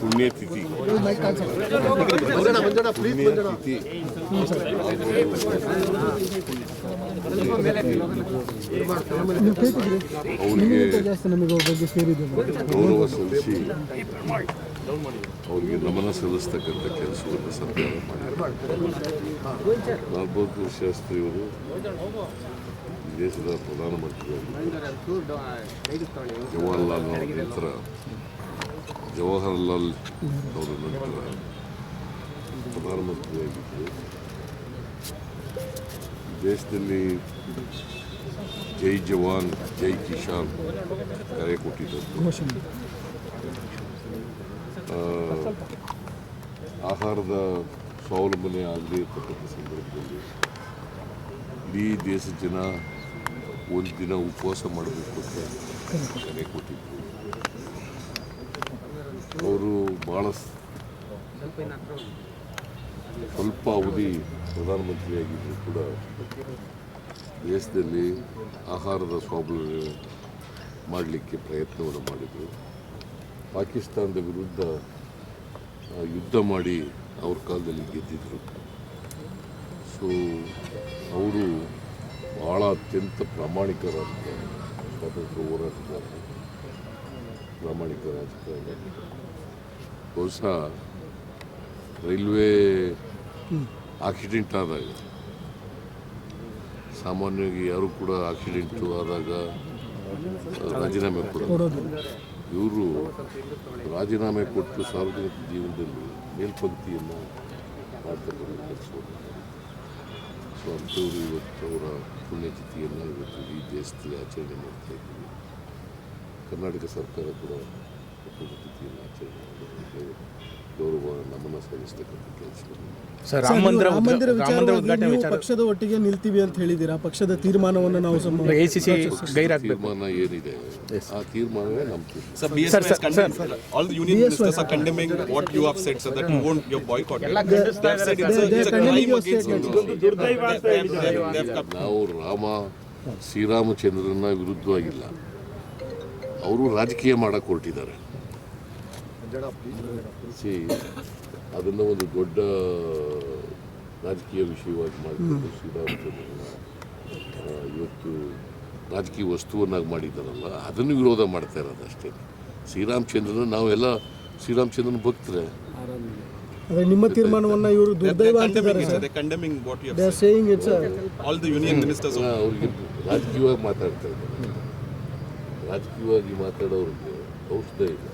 ಪುಣ್ಯತಿಥಿ ಪುಣ್ಯತಿಥಿ ಅವರಿಗೆ ಗೌರವ ಸಲ್ಲಿಸಿ ಅವರಿಗೆ ನಮನ ಸಲ್ಲಿಸ್ತಕ್ಕಂಥ ಕೆಲಸವನ್ನು ಸರ್ಕಾರ ಮಾಡಿದೆ. ಲಾಲ್ ಬಹದ್ದೂರ್ ಶಾಸ್ತ್ರಿಯವರು ದೇಶದ ಪ್ರಧಾನಮಂತ್ರಿಯಾಗಿದ್ದರು ಜವಾಹರ್ಲಾಲ್ ನೆಹರು ನಂತರ ಜವಾಹರ್ಲಾಲ್ ಅವರ ನಂತರ ಪ್ರಧಾನಮಂತ್ರಿಯಾಗಿದ್ದರು ದೇಶದಲ್ಲಿ ಜೈ ಜವಾನ್ ಜೈ ಕಿಶಾನ್ ಕರೆ ಕೊಟ್ಟಿದ್ದರು ಘೋಷಣೆ ಆ, ಆಹಾರದ ಸ್ವಾವಲಂಬನೆ ಆಗದೇ ಇರ್ತಕ್ಕಂಥ ಸಂದರ್ಭದಲ್ಲಿ ಇಡೀ ದೇಶದ ಜನ ಒಂದು ದಿನ ಉಪವಾಸ ಮಾಡಬೇಕು ಅಂತ ಕರೆ ಕೊಟ್ಟಿದ್ದರು ಅವರು ಭಾಳ ಸ್ವಲ್ಪ ಅವಧಿ ಪ್ರಧಾನಮಂತ್ರಿಯಾಗಿದ್ದರೂ ಕೂಡ. ದೇಶದಲ್ಲಿ ಆಹಾರದ ಸ್ವಾವಲಂಬನೆ ಮಾಡಲಿಕ್ಕೆ ಪ್ರಯತ್ನವನ್ನು ಮಾಡಿದರು. ಪಾಕಿಸ್ತಾನದ ವಿರುದ್ಧ ಯುದ್ಧ ಮಾಡಿ ಅವ್ರ ಕಾಲದಲ್ಲಿ ಗೆದ್ದಿದ್ದರು ಸೊ ಅವರು ಭಾಳ ಅತ್ಯಂತ ಪ್ರಾಮಾಣಿಕರಾದ ಸ್ವಾತಂತ್ರ್ಯ ಹೋರಾಟಗಾರರು ಪ್ರಾಮಾಣಿಕ ರಾಜಕಾರಣಿ ಬಹುಶಃ ರೈಲ್ವೆ ಆಕ್ಸಿಡೆಂಟ್ ಆದಾಗ, ಸಾಮಾನ್ಯವಾಗಿ ಯಾರು ಕೂಡ ಆಕ್ಸಿಡೆಂಟು ಆದಾಗ, ರಾಜೀನಾಮೆ ಕೊಡೋದು. ಇವರು ರಾಜೀನಾಮೆ ಕೊಟ್ಟು ಸಾರ್ವಜನಿಕ ಜೀವನದಲ್ಲಿ ಮೇಲ್ಪಂಕ್ತಿಯನ್ನು ಮಾಡ್ತಕ್ಕಂಥ ಸೊ ಇವತ್ತು ಅವರ ಪುಣ್ಯತಿಥಿಯನ್ನು ಇವತ್ತು ಈ ದೇಶದಲ್ಲಿ ಆಚರಣೆ ಮಾಡ್ತಾ ಇದ್ದೀವಿ ಕರ್ನಾಟಕ ಸರ್ಕಾರ ಕೂಡ ಪುಣ್ಯತಿಥಿಯನ್ನು ಆಚರಣೆ ಮಾಡೋದಕ್ಕೆ ಸರ್ ಪಕ್ಷದ ಒಟ್ಟಿಗೆ ನಿಲ್ತೀವಿ ಅಂತ ಹೇಳಿದೀರಾ ಪಕ್ಷದ ತೀರ್ಮಾನವನ್ನು ನಾವು ಸಮರ್ಥಿಸುತ್ತೇವೆ ಏನಿದೆ? ಆ ನಿರ್ಣಯವೇ ವಾಟ್ ಯು ನಾವು ರಾಮ ಸೀರಾಮ ವಿರುದ್ಧವಾಗಿಲ್ಲ. ಅವರು ರಾಜಕೀಯ ಮಾಡ್ಕ ಹೊರಟಿದ್ದಾರೆ. ಅದನ್ನು ಒಂದು ದೊಡ್ಡ ರಾಜಕೀಯ ವಿಷಯವಾಗಿ ಮಾಡಿಕೊಂಡು ಶ್ರೀರಾಮಚಂದ್ರನ ಇವತ್ತು ರಾಜಕೀಯ ವಸ್ತುವನ್ನಾಗಿ ಮಾಡಿದ್ದಾರಲ್ಲ ಅದನ್ನು ವಿರೋಧ ಮಾಡ್ತಾ ಇರೋದು ಅಷ್ಟೇ. ಶ್ರೀರಾಮಚಂದ್ರನ ನಾವೆಲ್ಲ ಶ್ರೀರಾಮಚಂದ್ರನ ಭಕ್ತರೆ. ನಿಮ್ಮ ತೀರ್ಮಾನವನ್ನು ಇವರು ದುರ್ದೈವ. ಅವ್ರಿಗೆ ರಾಜಕೀಯವಾಗಿ ಮಾತಾಡ್ತಾ ಇದ್ದಾರೆ. ರಾಜಕೀಯವಾಗಿ ಮಾತಾಡೋರಿಗೆ ಔಷಧ ಇದೆ.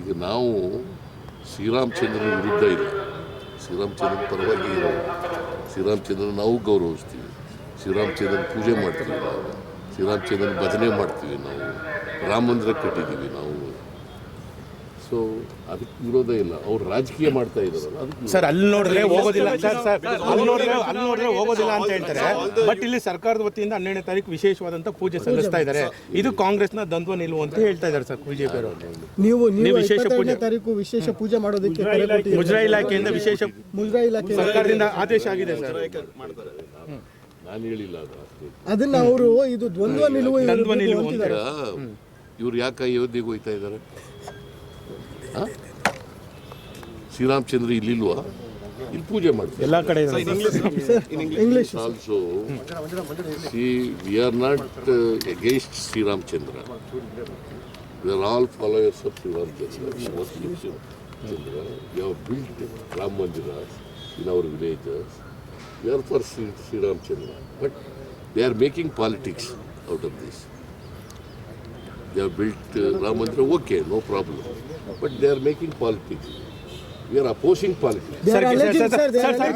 ಈಗ ನಾವು ಶ್ರೀರಾಮಚಂದ್ರನ ವಿರುದ್ಧ ಇಲ್ಲ ಶ್ರೀರಾಮಚಂದ್ರನ ಪರವಾಗಿ ಇರೋರು ಶ್ರೀರಾಮಚಂದ್ರನ ನಾವು ಗೌರವಿಸ್ತೀವಿ. ಶ್ರೀರಾಮಚಂದ್ರನ ಪೂಜೆ ಮಾಡ್ತೀವಿ ನಾವು. ಶ್ರೀರಾಮಚಂದ್ರನ ಭಜನೆ ಮಾಡ್ತೀವಿ ನಾವು. ರಾಮ ಮಂದಿರ ಕಟ್ಟಿದ್ದೀವಿ ನಾವು. ಸೊ ಅದಕ್ಕೆ ವಿರೋಧ ಇಲ್ಲ. ಅವ್ರು ರಾಜಕೀಯ ಮಾಡ್ತಾ ಇದ್ದಾರಲ್ಲ ಅದಕ್ಕೆ ಸರ್ ಅಲ್ಲಿ ನೋಡಿದ್ರೆ ಹೋಗೋದಿಲ್ಲ ಸರ್ ಸರ್ ಅಲ್ಲಿ ನೋಡಿದ್ರೆ ಅಲ್ಲಿ ನೋಡಿದ್ರೆ ಹೋಗೋದಿಲ್ಲ ಅಂತ ಹೇಳ್ತಾರೆ. ಬಟ್ ಇಲ್ಲಿ ಸರ್ಕಾರದ ವತಿಯಿಂದ ಹನ್ನೆರಡನೇ ತಾರೀಕು ವಿಶೇಷವಾದಂತ ಪೂಜೆ ಸಲ್ಲಿಸ್ತಾ ಇದ್ದಾರೆ. ಇದು ಕಾಂಗ್ರೆಸ್ನ ದ್ವಂದ್ವ ನಿಲುವು ಅಂತ ಹೇಳ್ತಾ ಇದ್ದಾರೆ ಸರ್ ಬಿಜೆಪಿ ಅವರು. ನೀವು ನೀವು ವಿಶೇಷ ಪೂಜೆ- ತಾರೀಕು ವಿಶೇಷ ಪೂಜೆ ಮಾಡೋದಕ್ಕೆ ಕರೆ ಕೊಟ್ಟಿದ್ದೀರಾ. ಇಲಾಖೆಯಿಂದ ವಿಶೇಷ ಮುಜರಾಯಿ ಇಲಾಖೆ ಸರ್ಕಾರದಿಂದ ಆದೇಶ ಆಗಿದೆ ಸರ್. ನಾನು ಹೇಳಿಲ್ಲ ಅದು ಅಷ್ಟೇ. ಅದನ್ನ ಅವರು ಇದು ದ್ವಂದ್ವ ನಿಲುವು ಇವ್ರು ದ್ವಂದ್ವ ನಿಲುವು ಅಂತ ಇವ್ರು ಯಾಕೆ ಅಯೋಧ್ಯೆಗೆ ಹೋಗ್ತಾ ಇದ್ದಾರೆ? ಶ್ರೀರಾಮಚಂದ್ರ ಇಲ್ಲಿಲ್ವಾ? ಇಲ್ಲಿ ಪೂಜೆ ಮಾಡ್ತೀವಿ ಎಲ್ಲ ಕಡೆ. English also see we are not against Shriramachandra. We are all followers of Shriramachandra. Chandra we have built Rama mandir in our villages we are for Shri Shriramachandra but they are making politics out of this They have built uh, Ram Mandir, okay, no problem. But they are making politics. We are opposing politics. They are sir.